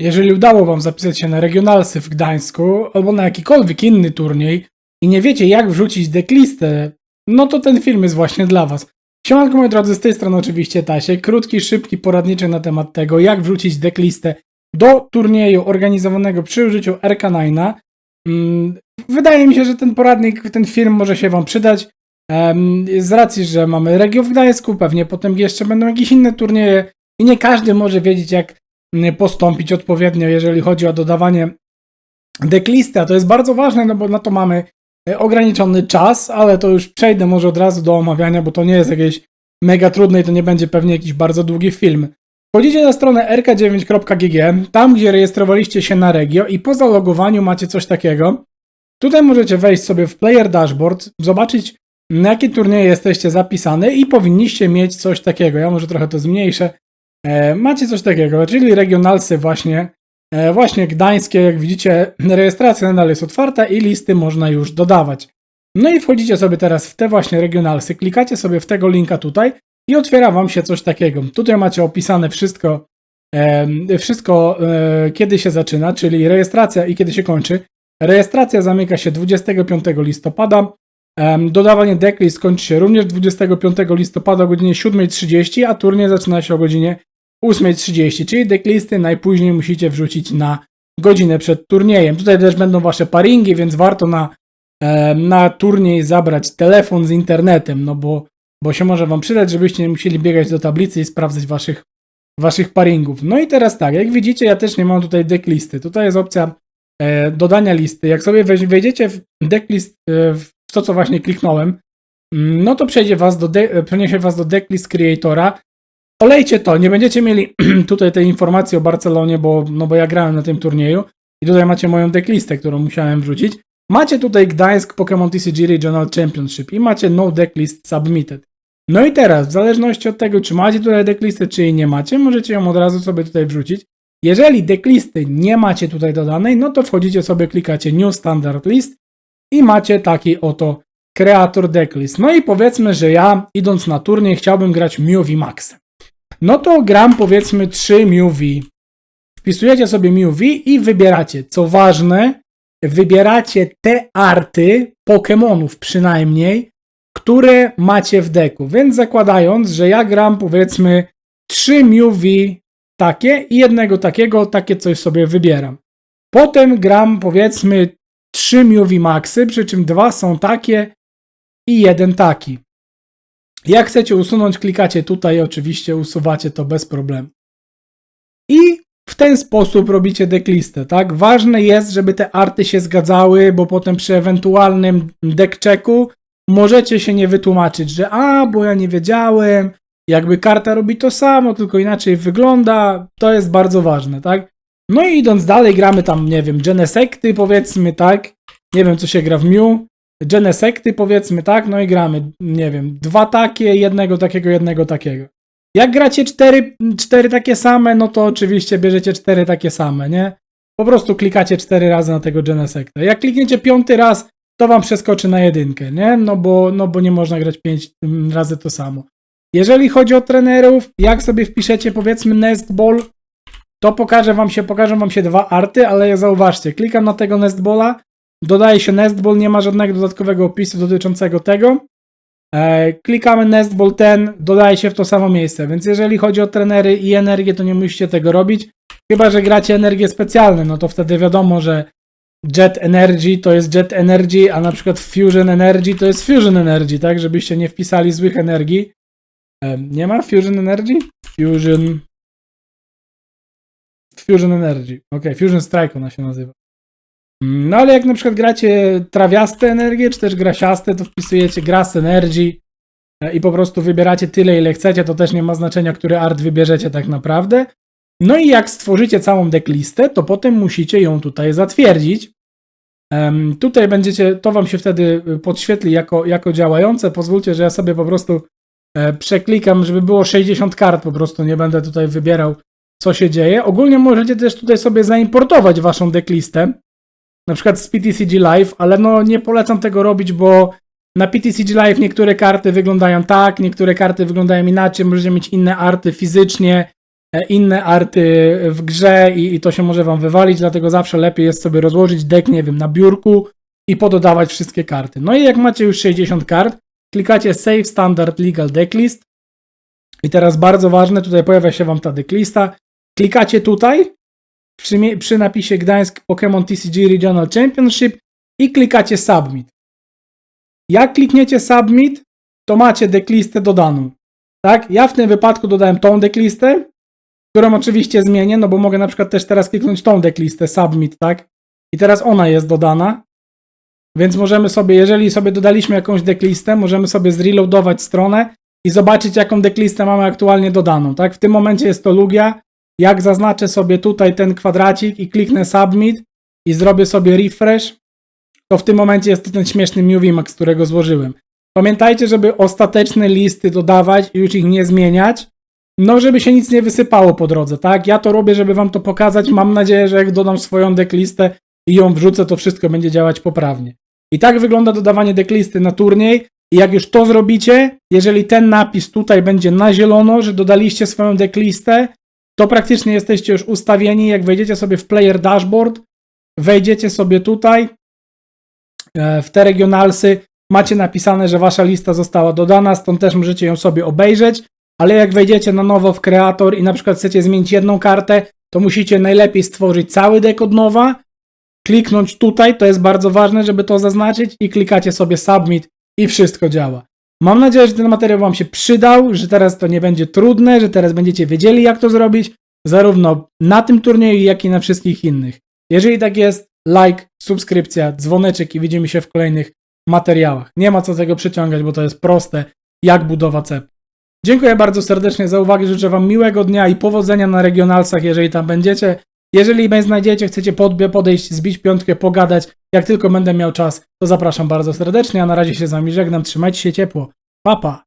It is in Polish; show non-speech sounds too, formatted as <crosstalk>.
Jeżeli udało Wam zapisać się na regionalsy w Gdańsku albo na jakikolwiek inny turniej i nie wiecie jak wrzucić decklistę, no to ten film jest właśnie dla Was. Siemanko moi drodzy, z tej strony oczywiście Tasiek. Krótki, szybki poradniczy na temat tego, jak wrzucić decklistę do turnieju organizowanego przy użyciu RK9. Mm, Wydaje mi się, że ten poradnik, ten film może się Wam przydać. Z racji, że mamy Regio w Gdańsku, pewnie potem jeszcze będą jakieś inne turnieje i nie każdy może wiedzieć, jak postąpić odpowiednio, jeżeli chodzi o dodawanie decklisty, a to jest bardzo ważne, no bo na to mamy e, ograniczony czas, ale to już przejdę może od razu do omawiania, bo to nie jest jakieś mega trudne i to nie będzie pewnie jakiś bardzo długi film. Wchodzicie na stronę rk9.gg, tam gdzie rejestrowaliście się na Regio i po zalogowaniu macie coś takiego. Tutaj możecie wejść sobie w Player Dashboard, zobaczyć na jakie turnieje jesteście zapisane i powinniście mieć coś takiego. Ja może trochę to zmniejszę. E, macie coś takiego, czyli regionalsy właśnie, e, właśnie gdańskie, jak widzicie, <clears throat> rejestracja nadal jest otwarta i listy można już dodawać. No i wchodzicie sobie teraz w te właśnie regionalsy, klikacie sobie w tego linka tutaj i otwiera wam się coś takiego. Tutaj macie opisane wszystko, e, wszystko kiedy się zaczyna, czyli rejestracja i kiedy się kończy. Rejestracja zamyka się 25 listopada. Dodawanie decklist kończy się również 25 listopada o godzinie 7.30, a turniej zaczyna się o godzinie 8.30, czyli decklisty najpóźniej musicie wrzucić na godzinę przed turniejem. Tutaj też będą wasze paringi, więc warto na, em, na turniej zabrać telefon z internetem, no bo, bo się może wam przydać, żebyście nie musieli biegać do tablicy i sprawdzać waszych, waszych paringów. No i teraz tak, jak widzicie, ja też nie mam tutaj decklisty. Tutaj jest opcja e, dodania listy. Jak sobie wejdziecie w decklist, e, w to co właśnie kliknąłem, mm, no to przejdzie was do de- przeniesie was do decklist creatora. Olejcie to, nie będziecie mieli <clears throat> tutaj tej informacji o Barcelonie, bo, no bo ja grałem na tym turnieju i tutaj macie moją decklistę, którą musiałem wrzucić. Macie tutaj Gdańsk Pokémon TCG Regional Championship i macie no decklist submitted. No i teraz, w zależności od tego, czy macie tutaj decklistę, czy jej nie macie, możecie ją od razu sobie tutaj wrzucić. Jeżeli decklisty nie macie tutaj dodanej, no to wchodzicie sobie, klikacie New Standard List i macie taki oto kreator decklist. No i powiedzmy, że ja idąc na turniej chciałbym grać Mew Max. No to gram powiedzmy 3 Mew Wpisujecie sobie Mew i wybieracie. Co ważne, wybieracie te arty Pokémonów przynajmniej, które macie w deku. Więc zakładając, że ja gram powiedzmy 3 Mew takie i jednego takiego, takie coś sobie wybieram. Potem gram powiedzmy 3 Mew Maxy, przy czym dwa są takie i jeden taki. Jak chcecie usunąć, klikacie tutaj, oczywiście usuwacie to bez problemu. I w ten sposób robicie decklistę, tak? Ważne jest, żeby te arty się zgadzały, bo potem przy ewentualnym deck checku możecie się nie wytłumaczyć, że a, bo ja nie wiedziałem, jakby karta robi to samo, tylko inaczej wygląda, to jest bardzo ważne, tak? No i idąc dalej, gramy tam, nie wiem, Genesekty powiedzmy, tak? Nie wiem, co się gra w Mew. Genesekty powiedzmy, tak? No i gramy, nie wiem, dwa takie, jednego takiego, jednego takiego. Jak gracie cztery, cztery takie same, no to oczywiście bierzecie cztery takie same, nie? Po prostu klikacie cztery razy na tego Genesekta. Jak klikniecie piąty raz, to wam przeskoczy na jedynkę, nie? No bo, no bo nie można grać pięć razy to samo. Jeżeli chodzi o trenerów, jak sobie wpiszecie powiedzmy Nestball, to pokażę wam się, pokażę wam się dwa arty, ale zauważcie, klikam na tego Nestballa, dodaje się Nestball, nie ma żadnego dodatkowego opisu dotyczącego tego. E, klikamy Nestball ten, dodaje się w to samo miejsce, więc jeżeli chodzi o trenery i energię, to nie musicie tego robić, chyba że gracie energię specjalne, no to wtedy wiadomo, że Jet Energy to jest Jet Energy, a na przykład Fusion Energy to jest Fusion Energy, tak, żebyście nie wpisali złych energii. E, nie ma Fusion Energy? Fusion Fusion Energy. Ok, Fusion Strike ona się nazywa. Mm, No ale jak na przykład gracie trawiaste energie, czy też grasiaste, to wpisujecie Grass Energy e, i po prostu wybieracie tyle, ile chcecie, to też nie ma znaczenia, który art wybierzecie tak naprawdę. No i jak stworzycie całą decklistę, to potem musicie ją tutaj zatwierdzić. Tutaj będziecie, to wam się wtedy y, podświetli jako, jako działające. Pozwólcie, że ja sobie po prostu e, przeklikam, żeby było 60 kart, po prostu nie będę tutaj wybierał, co się dzieje. Ogólnie możecie też tutaj sobie zaimportować waszą decklistę, na przykład z PTCG Live, ale no nie polecam tego robić, bo na PTCG Live niektóre karty wyglądają tak, niektóre karty wyglądają inaczej, możecie mieć inne arty fizycznie, e, inne arty w grze i, i to się może wam wywalić, dlatego zawsze lepiej jest sobie rozłożyć deck, nie wiem, na biurku i pododawać wszystkie karty. No i jak macie już 60 kart, klikacie Save Standard Legal Decklist i teraz bardzo ważne, tutaj pojawia się wam ta decklista, klikacie tutaj przy, przy napisie Gdańsk Pokémon TCG Regional Championship i klikacie Submit. Jak klikniecie Submit, to macie decklistę dodaną. Tak? Ja w tym wypadku dodałem tą decklistę, którą oczywiście zmienię, no bo mogę na przykład też teraz kliknąć tą decklistę Submit, tak? I teraz ona jest dodana. Więc możemy sobie, jeżeli sobie dodaliśmy jakąś decklistę, możemy sobie zreloadować stronę i zobaczyć, jaką decklistę mamy aktualnie dodaną. Tak? W tym momencie jest to Lugia. Jak zaznaczę sobie tutaj ten kwadracik i kliknę Submit i zrobię sobie refresh, to w tym momencie jest to ten śmieszny Movimax, którego złożyłem. Pamiętajcie, żeby ostateczne listy dodawać i już ich nie zmieniać, no żeby się nic nie wysypało po drodze, tak? Ja to robię, żeby wam to pokazać. Mam nadzieję, że jak dodam swoją decklistę i ją wrzucę, to wszystko będzie działać poprawnie. I tak wygląda dodawanie decklisty na turniej. I jak już to zrobicie, jeżeli ten napis tutaj będzie na zielono, że dodaliście swoją decklistę, to praktycznie jesteście już ustawieni. Jak wejdziecie sobie w Player Dashboard, wejdziecie sobie tutaj e, w te regionalsy, macie napisane, że wasza lista została dodana, stąd też możecie ją sobie obejrzeć, ale jak wejdziecie na nowo w kreator i na przykład chcecie zmienić jedną kartę, to musicie najlepiej stworzyć cały deck od nowa, kliknąć tutaj, to jest bardzo ważne, żeby to zaznaczyć i klikacie sobie submit i wszystko działa. Mam nadzieję, że ten materiał Wam się przydał, że teraz to nie będzie trudne, że teraz będziecie wiedzieli, jak to zrobić, zarówno na tym turnieju, jak i na wszystkich innych. Jeżeli tak jest, like, subskrypcja, dzwoneczek i widzimy się w kolejnych materiałach. Nie ma co tego przyciągać, bo to jest proste, jak budowa cep. Dziękuję bardzo serdecznie za uwagę, życzę Wam miłego dnia i powodzenia na regionalsach, jeżeli tam będziecie. Jeżeli mnie znajdziecie, chcecie podejść, zbić piątkę, pogadać, jak tylko będę miał czas, to zapraszam bardzo serdecznie, a na razie się z Wami żegnam, trzymajcie się ciepło, pa pa!